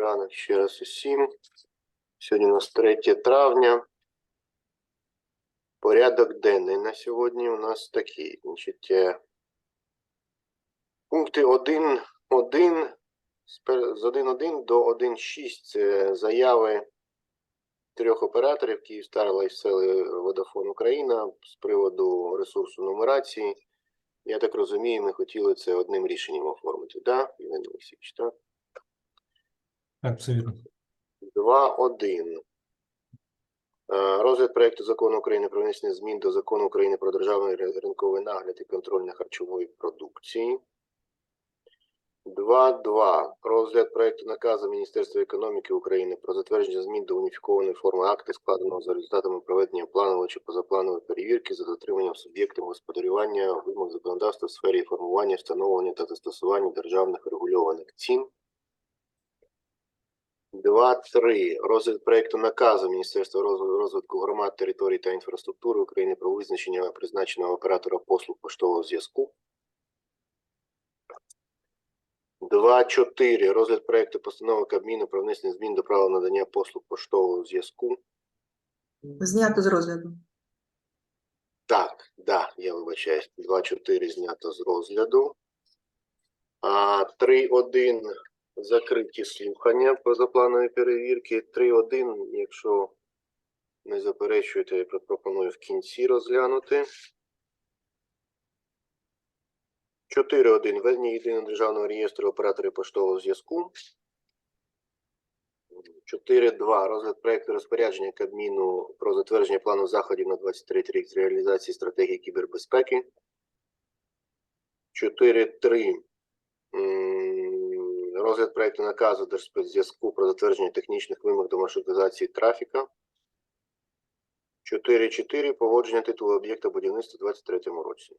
ранок ще раз усім. Сьогодні у нас 3 травня. Порядок денний на сьогодні у нас такий. Значить, е, пункти 1, 1, з пер- з 1.1 до 1.6 це заяви трьох операторів Київстар, Лайфсел і Водафон Україна з приводу ресурсу нумерації. Я так розумію, ми хотіли це одним рішенням оформити, так, да? Євген Олексійович, так? Абсолютно. 2.1. Е, Розгляд проекту закону України про внесення змін до закону України про державний ринковий нагляд і контроль на харчової продукції. 2.2. Розгляд проекту наказу Міністерства економіки України про затвердження змін до уніфікованої форми акти, складеного за результатами проведення планової чи позапланової перевірки за дотриманням суб'єктами господарювання вимог законодавства в сфері формування, встановлення та застосування державних регульованих цін. 2.3. Розгляд проекту наказу Міністерства роз- розвитку громад, територій та інфраструктури України про визначення призначеного оператора послуг поштового зв'язку. 2.4. Розгляд проекту постанови Кабміну про внесення змін до правил надання послуг поштового зв'язку. Знято з розгляду. Так, да, я вибачаюсь. 2.4 знято з розгляду. 3.1 закриті слухання позапланової перевірки. 3.1, якщо не заперечуєте, я пропоную в кінці розглянути. 4.1. Введення єдиного державного реєстру операторів поштового зв'язку. 4.2. Розгляд проекту розпорядження Кабміну про затвердження плану заходів на 23 рік з реалізації стратегії кібербезпеки. 4.3. Розгляд проекту наказу Держспецзв'язку про затвердження технічних вимог до маршрутизації трафіка. 4.4. Погодження титулу об'єкта будівництва у 2023 році.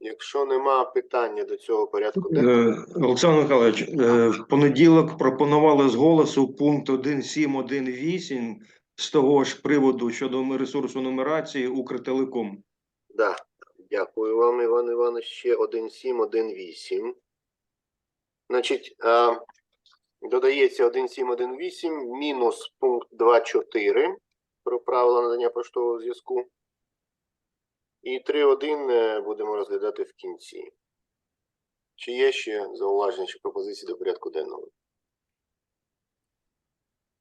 Якщо нема питання до цього порядку денного, Е, Олександр Михайлович, е, в понеділок пропонували з голосу пункт 1.7.1.8 з того ж приводу щодо ресурсу нумерації Укртелеком. Да, дякую вам, Іван Іванович. Ще 1.7.1.8. Значить, а, додається 1.7.1.8 мінус пункт 2.4 про правила надання поштового зв'язку. І 3.1 е, будемо розглядати в кінці. Чи є ще зауваження чи пропозиції до порядку денного?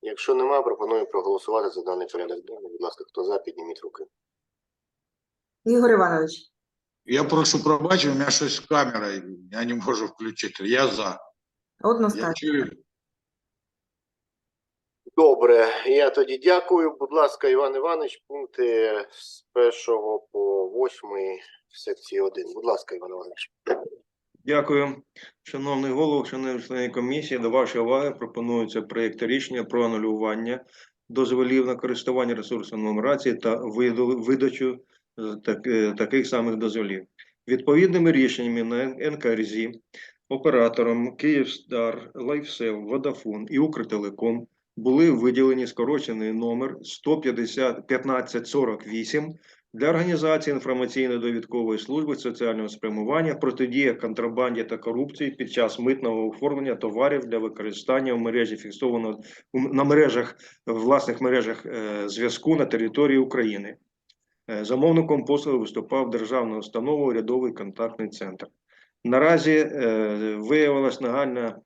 Якщо нема, пропоную проголосувати за даний порядок денний. Будь ласка, хто за, підніміть руки. Ігор Іванович, Я прошу пробачення, у мене щось з камерою, я не можу включити. Я за. Я чую. Добре, я тоді дякую. Будь ласка, Іван Іванович, пункти з першого по восьмий в секції 1. Будь ласка, Іван Іванович. Дякую, шановний голово, шановні члени комісії. До вашої уваги пропонується проєкт рішення про анулювання дозволів на користування ресурсом нумерації та видачу таких самих дозволів. Відповідними рішеннями на НКРЗ операторам Київстар, Лайфсел, Водафон і Укртелеком були виділені скорочений номер 150 1548 для організації інформаційно-довідкової служби соціального спрямування, протидія контрабанді та корупції під час митного оформлення товарів для використання в мережі фіксованого на мережах власних мережах е, зв'язку на території України. Е, Замовником послуги виступав державна установа урядовий контактний центр. Наразі е, виявилась нагальна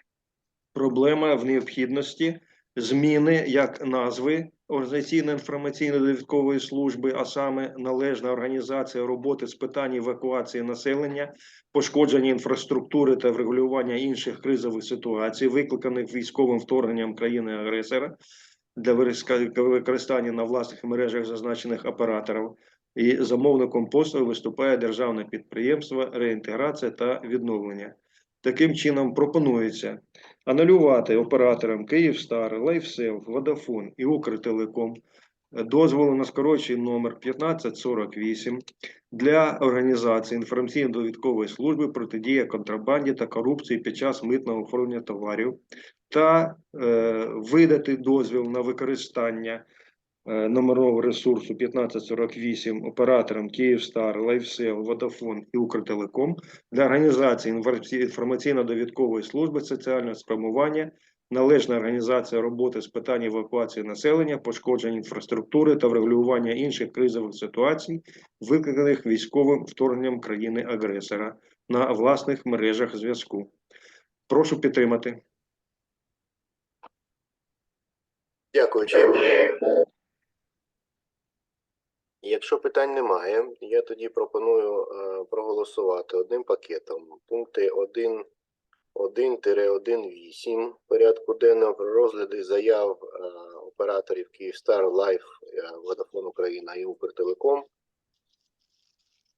проблема в необхідності зміни як назви організаційно-інформаційно-довідкової служби, а саме належна організація роботи з питань евакуації населення, пошкодження інфраструктури та врегулювання інших кризових ситуацій, викликаних військовим вторгненням країни-агресора для використання на власних мережах зазначених операторів. І замовником послуги виступає державне підприємство реінтеграція та відновлення. Таким чином пропонується анулювати операторам Київстар, Лайфсел, Водафон і Укртелеком дозволу на скорочений номер 1548 для організації інформаційно-довідкової служби протидія контрабанді та корупції під час митного оформлення товарів та е, видати дозвіл на використання номеров ресурсу 1548 операторам Київстар, Лайфсел, Водафон і Укртелеком для організації інформаці- інформаційно-довідкової служби соціального спрямування, належна організація роботи з питань евакуації населення, пошкоджень інфраструктури та врегулювання інших кризових ситуацій, викликаних військовим вторгненням країни-агресора на власних мережах зв'язку. Прошу підтримати. Дякую, Чим. Якщо питань немає, я тоді пропоную е, проголосувати одним пакетом. Пункти 1, 1-1-8 порядку денного про розгляди заяв е, операторів Київстар, Лайф, е, Водафон Україна і Укртелеком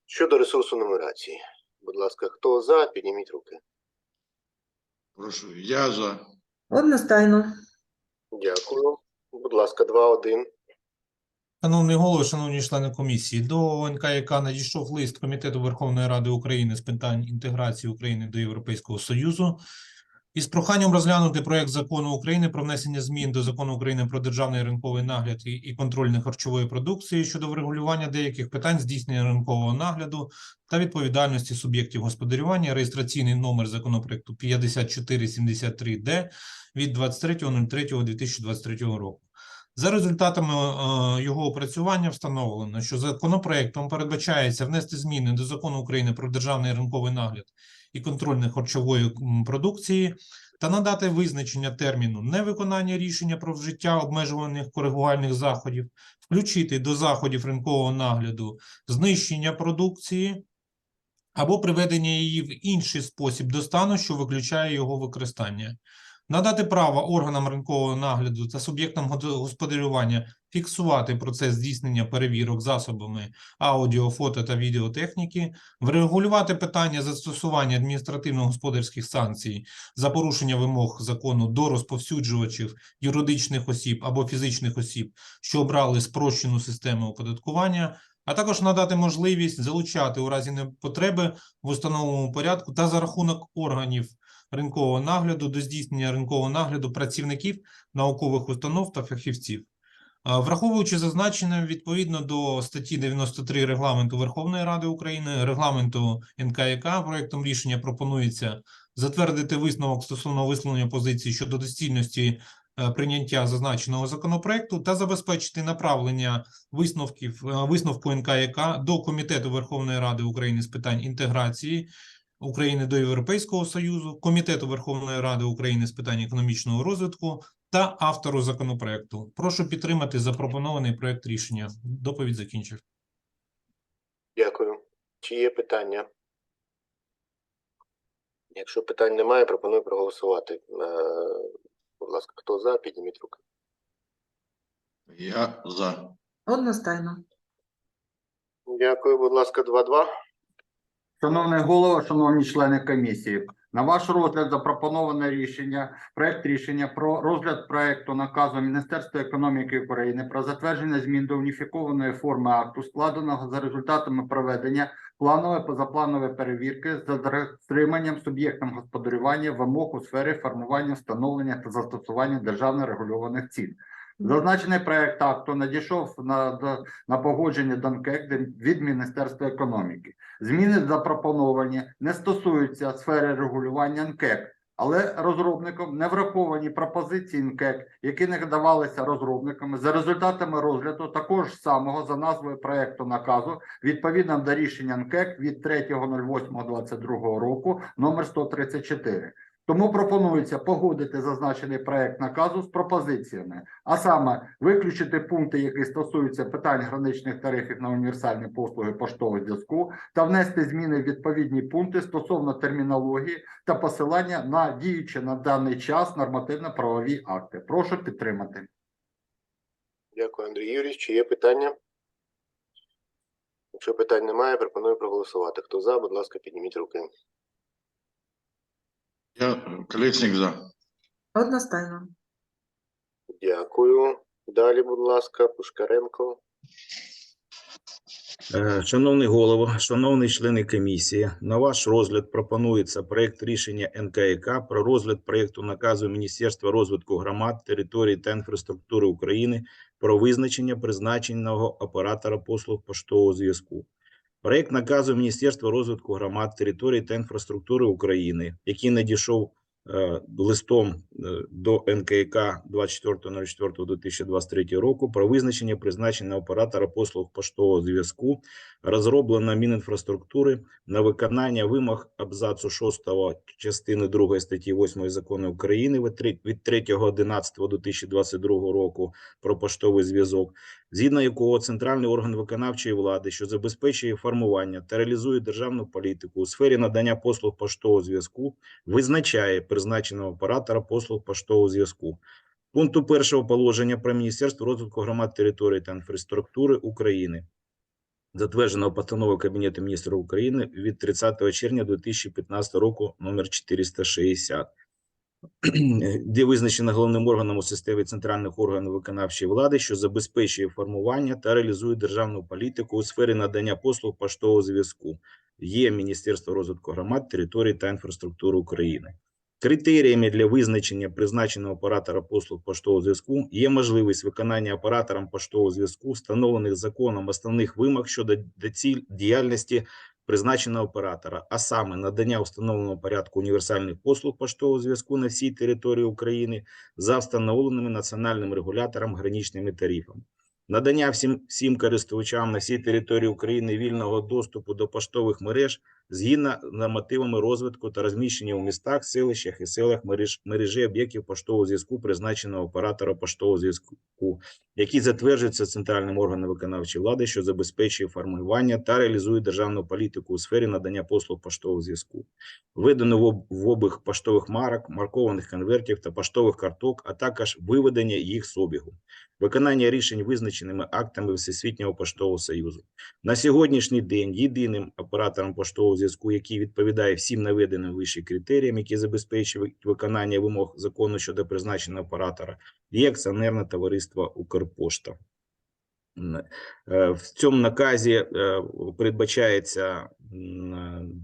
щодо ресурсу нумерації. Будь ласка, хто за, підніміть руки. Прошу, я за. Одностайно. Дякую. Будь ласка, 2-1. Шановний голово, шановні члени комісії, до НКЯК надійшов лист Комітету Верховної Ради України з питань інтеграції України до Європейського Союзу із проханням розглянути проект закону України про внесення змін до закону України про державний ринковий нагляд і- контроль на харчової продукції щодо врегулювання деяких питань здійснення ринкового нагляду та відповідальності суб'єктів господарювання, реєстраційний номер законопроекту 5473-д від 23.03.2023 року. За результатами е, його опрацювання встановлено, що законопроектом передбачається внести зміни до закону України про державний ринковий нагляд і контроль над харчової продукції та надати визначення терміну невиконання рішення про вжиття обмежувальних коригувальних заходів, включити до заходів ринкового нагляду знищення продукції або приведення її в інший спосіб до стану, що виключає його використання надати право органам ринкового нагляду та суб'єктам господарювання фіксувати процес здійснення перевірок засобами аудіо, фото та відеотехніки, врегулювати питання застосування адміністративно-господарських санкцій за порушення вимог закону до розповсюджувачів юридичних осіб або фізичних осіб, що обрали спрощену систему оподаткування, а також надати можливість залучати у разі потреби в установленому порядку та за рахунок органів ринкового нагляду до здійснення ринкового нагляду працівників наукових установ та фахівців. Враховуючи зазначене, відповідно до статті 93 Регламенту Верховної Ради України, регламенту НКЯК, проектом рішення пропонується затвердити висновок стосовно висловлення позиції щодо доцільності прийняття зазначеного законопроекту та забезпечити направлення висновків е, висновку НКЯК до Комітету Верховної Ради України з питань інтеграції України до Європейського Союзу, Комітету Верховної Ради України з питань економічного розвитку та автору законопроекту. Прошу підтримати запропонований проект рішення. Доповідь закінчив. Дякую. Чи є питання? Якщо питань немає, пропоную проголосувати. Будь ласка, хто за, підніміть руки. Я за. Одностайно. Дякую, будь ласка, 2-2. Шановний голово, шановні члени комісії, на ваш розгляд запропоноване рішення, проект рішення про розгляд проекту наказу Міністерства економіки України про затвердження змін до уніфікованої форми акту, складеного за результатами проведення планової позапланової перевірки з дотриманням суб'єктом господарювання вимог у сфері формування, встановлення та застосування державно регульованих цін. Зазначений проект акту надійшов на, до- на погодження до НКЕК від Міністерства економіки. Зміни запропоновані не стосуються сфери регулювання НКЕК, але розробником не враховані пропозиції НКЕК, які не давалися розробниками за результатами розгляду такого ж самого за назвою проекту наказу відповідно до рішення НКЕК від 3.08.22 року номер 134. Тому пропонується погодити зазначений проект наказу з пропозиціями, а саме виключити пункти, які стосуються питань граничних тарифів на універсальні послуги поштового зв'язку, та внести зміни в відповідні пункти стосовно термінології та посилання на діючі на даний час нормативно-правові акти. Прошу підтримати. Дякую, Андрій Юрійович. Чи є питання? Якщо питань немає, пропоную проголосувати. Хто за, будь ласка, підніміть руки. Колесник за. Одностайно. Дякую. Далі, будь ласка, Пушкаренко. Е, Шановний голово, шановні члени комісії, на ваш розгляд пропонується проект рішення НКК про розгляд проекту наказу Міністерства розвитку громад, територій та інфраструктури України про визначення призначеного оператора послуг поштового зв'язку. Проект наказу Міністерства розвитку громад, територій та інфраструктури України, який надійшов листом е, до НКК 24.04.2023 року про визначення призначення оператора послуг поштового зв'язку, розроблено Мінінфраструктури на виконання вимог абзацу 6 частини 2 статті 8 Закону України від 3.11.2022 року про поштовий зв'язок, згідно якого центральний орган виконавчої влади, що забезпечує формування та реалізує державну політику у сфері надання послуг поштового зв'язку, визначає призначеного оператора послуг поштового зв'язку. Пункту першого положення про Міністерство розвитку громад, територій та інфраструктури України, затвердженого постановою Кабінету міністрів України від 30 червня 2015 року номер 460 де визначено головним органом у системі центральних органів виконавчої влади, що забезпечує формування та реалізує державну політику у сфері надання послуг поштового зв'язку. Є Міністерство розвитку громад, територій та інфраструктури України. Критеріями для визначення призначеного оператора послуг поштового зв'язку є можливість виконання оператором поштового зв'язку, встановлених законом основних вимог щодо діяльності призначеного оператора, а саме надання встановленого порядку універсальних послуг поштового зв'язку на всій території України за встановленими національним регулятором граничними тарифами. Надання всім, всім користувачам на всій території України вільного доступу до поштових мереж згідно з нормативами розвитку та розміщення у містах, селищах і селах мереж, мережі об'єктів поштового зв'язку, призначеного оператора поштового зв'язку, які затверджуються центральним органом виконавчої влади, що забезпечує формування та реалізує державну політику у сфері надання послуг поштового зв'язку, введено в об- в обіг поштових марок, маркованих конвертів та поштових карток, а також виведення їх з обігу, виконання рішень визначеними актами Всесвітнього поштового союзу. На сьогоднішній день єдиним оператором поштового зв'язку, який відповідає всім наведеним вище критеріям, які забезпечують виконання вимог закону щодо призначення оператора, є акціонерне товариство Укрпошта. Е, В цьому наказі е, передбачається е,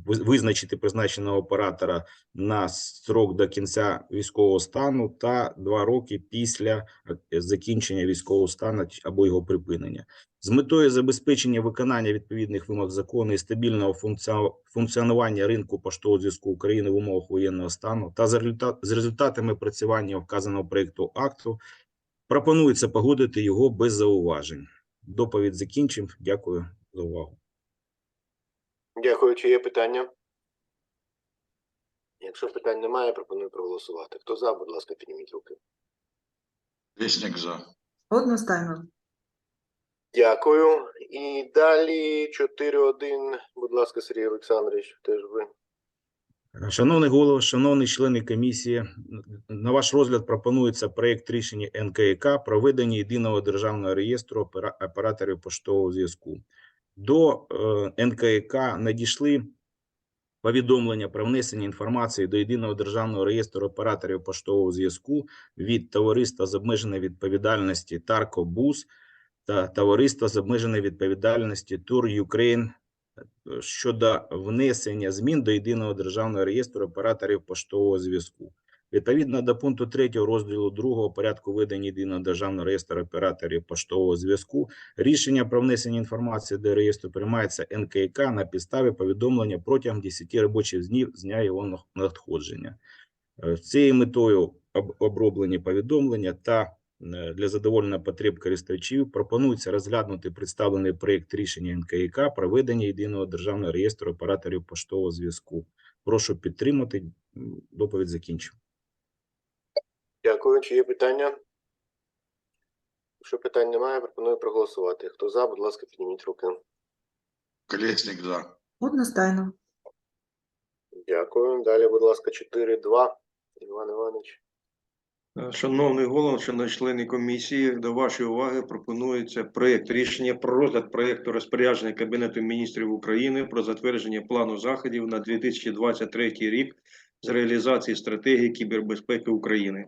визначити призначеного оператора на строк до кінця військового стану та два роки після закінчення військового стану або його припинення. З метою забезпечення виконання відповідних вимог закону і стабільного функціонування ринку поштового зв'язку України в умовах воєнного стану та з результатами працювання вказаного проекту акту пропонується погодити його без зауважень. Доповідь закінчив. Дякую за увагу. Дякую. Чи є питання? Якщо питань немає, пропоную проголосувати. Хто за, будь ласка, підніміть руки. Вестник за. Одностайно. Дякую. І далі 4-1. Будь ласка, Сергій Олександрович, теж ви. Шановний голово, шановні члени комісії, на ваш розгляд пропонується проект рішення НКК про ведення єдиного державного реєстру операторів поштового зв'язку. До е, НКК надійшли повідомлення про внесення інформації до єдиного державного реєстру операторів поштового зв'язку від товариства з обмеженою відповідальності Тарко Бус та товариства з обмеженою відповідальності Тур Ukraine щодо внесення змін до єдиного державного реєстру операторів поштового зв'язку. Відповідно до пункту 3 розділу 2 порядку ведення єдиного державного реєстру операторів поштового зв'язку рішення про внесення інформації до реєстру приймається НКК на підставі повідомлення протягом 10 робочих днів з дня його надходження. Е, З цією метою об- оброблені повідомлення та для задоволення потреб користувачів пропонується розглянути представлений проєкт рішення НКК про ведення єдиного державного реєстру операторів поштового зв'язку. Прошу підтримати. Доповідь закінчив. Дякую. Чи є питання? Якщо питань немає, пропоную проголосувати. Хто за, будь ласка, підніміть руки. Колесник за. Одностайно. Дякую. Далі, будь ласка, 4-2. Іван Іванович. Шановний голово, шановні члени комісії, до вашої уваги пропонується проєкт рішення про розгляд проєкту розпорядження Кабінету міністрів України про затвердження плану заходів на 2023 рік з реалізації стратегії кібербезпеки України.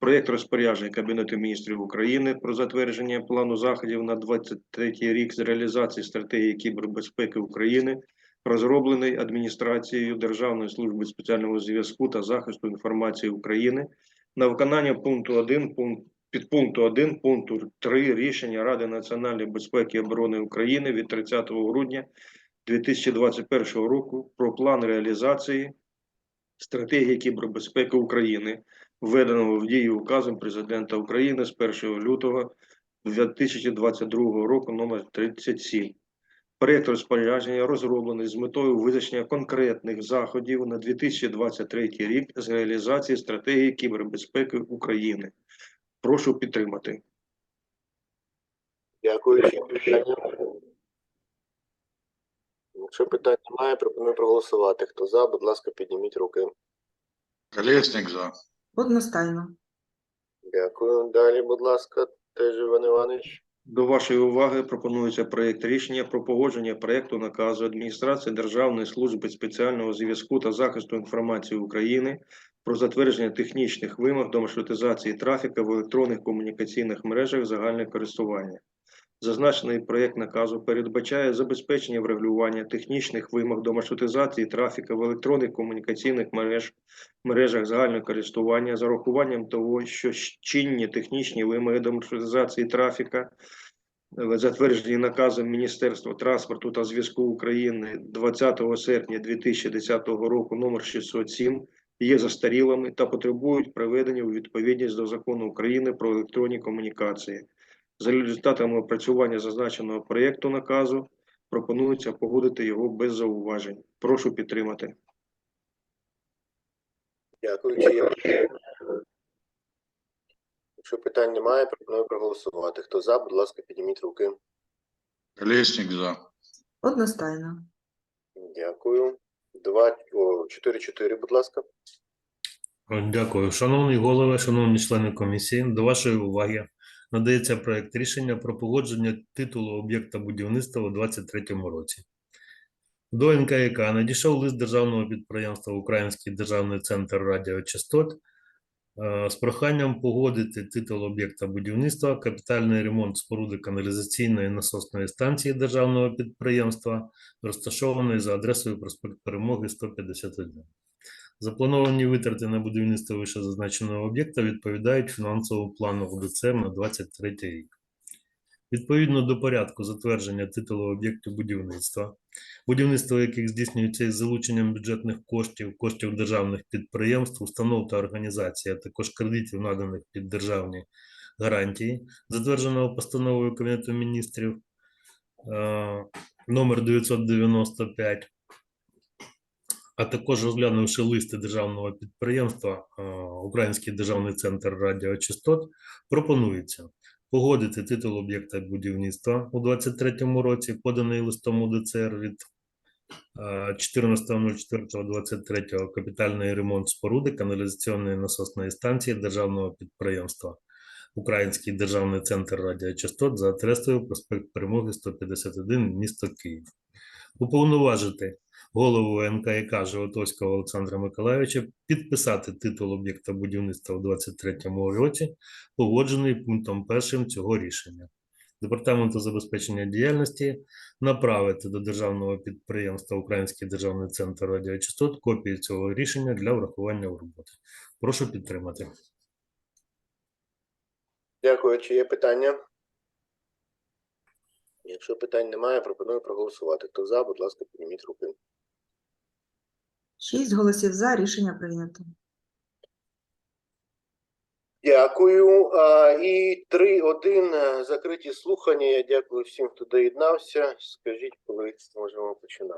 Проєкт розпорядження Кабінету міністрів України про затвердження плану заходів на 2023 рік з реалізації стратегії кібербезпеки України розроблений адміністрацією Державної служби спеціального зв'язку та захисту інформації України на виконання пункту 1 пункт підпункту 1 пункту 3 рішення Ради національної безпеки і оборони України від 30 грудня 2021 року про план реалізації стратегії кібербезпеки України, введеного в дію указом президента України з 1 лютого 2022 року номер 37. Проєкт розпорядження розроблений з метою визначення конкретних заходів на 2023 рік з реалізації стратегії кібербезпеки України. Прошу підтримати. Дякую. Якщо питань немає, пропоную проголосувати. Хто за, будь ласка, підніміть руки. Колесник за. Одностайно. Дякую. Далі, будь ласка, теж Іван Іванович. До вашої уваги пропонується проєкт рішення про погодження проєкту наказу адміністрації Державної служби спеціального зв'язку та захисту інформації України про затвердження технічних вимог до маршрутизації трафіка в електронних комунікаційних мережах загального користування. Зазначений проєкт наказу передбачає забезпечення врегулювання технічних вимог до маршрутизації трафіка в електронних комунікаційних мереж, мережах загального користування з урахуванням того, що чинні технічні вимоги до маршрутизації трафіка е, затверджені наказом Міністерства транспорту та зв'язку України 20 серпня 2010 року номер 607 є застарілими та потребують приведення у відповідність до закону України про електронні комунікації. За результатами опрацювання зазначеного проєкту наказу пропонується погодити його без зауважень. Прошу підтримати. Дякую. Чи є питання? Якщо питань немає, пропоную проголосувати. Хто за, будь ласка, підніміть руки. Колесник за. Одностайно. Дякую. Два, о, чотири, чотири, будь ласка. Дякую. Шановний голове, шановні члени комісії, до вашої уваги надається проект рішення про погодження титулу об'єкта будівництва у 2023 році. До НКЯК надійшов лист державного підприємства Український державний центр радіочастот е, з проханням погодити титул об'єкта будівництва, капітальний ремонт споруди каналізаційної насосної станції державного підприємства, розташованої за адресою проспект Перемоги 151. Заплановані витрати на будівництво вищезазначеного об'єкта відповідають фінансовому плану ОДЦ на 23 рік. Відповідно до порядку затвердження титулу об'єктів будівництва, будівництво яких здійснюється із залученням бюджетних коштів, коштів державних підприємств, установ та організацій, а також кредитів, наданих під державні гарантії, затвердженого постановою Кабінету міністрів е, номер 995 а також розглянувши листи державного підприємства е, Український державний центр радіочастот, пропонується погодити титул об'єкта будівництва у 2023 році, поданий листом УДЦР від е, 14.04.23 капітальний ремонт споруди каналізаційної насосної станції державного підприємства Український державний центр радіочастот за адресою проспект Перемоги 151, місто Київ. Уповноважити голову НКК Животовського Олександра Миколайовича підписати титул об'єкта будівництва у 2023 році, погоджений пунктом першим цього рішення. Департаменту забезпечення діяльності направити до державного підприємства Український державний центр радіочастот копію цього рішення для врахування в роботи. Прошу підтримати. Дякую. Чи є питання? Якщо питань немає, пропоную проголосувати. Хто за, будь ласка, підніміть руки. Шість голосів за. Рішення прийнято. Дякую. І 3-1 е, закриті слухання. Я дякую всім, хто доєднався. Скажіть, коли можемо починати.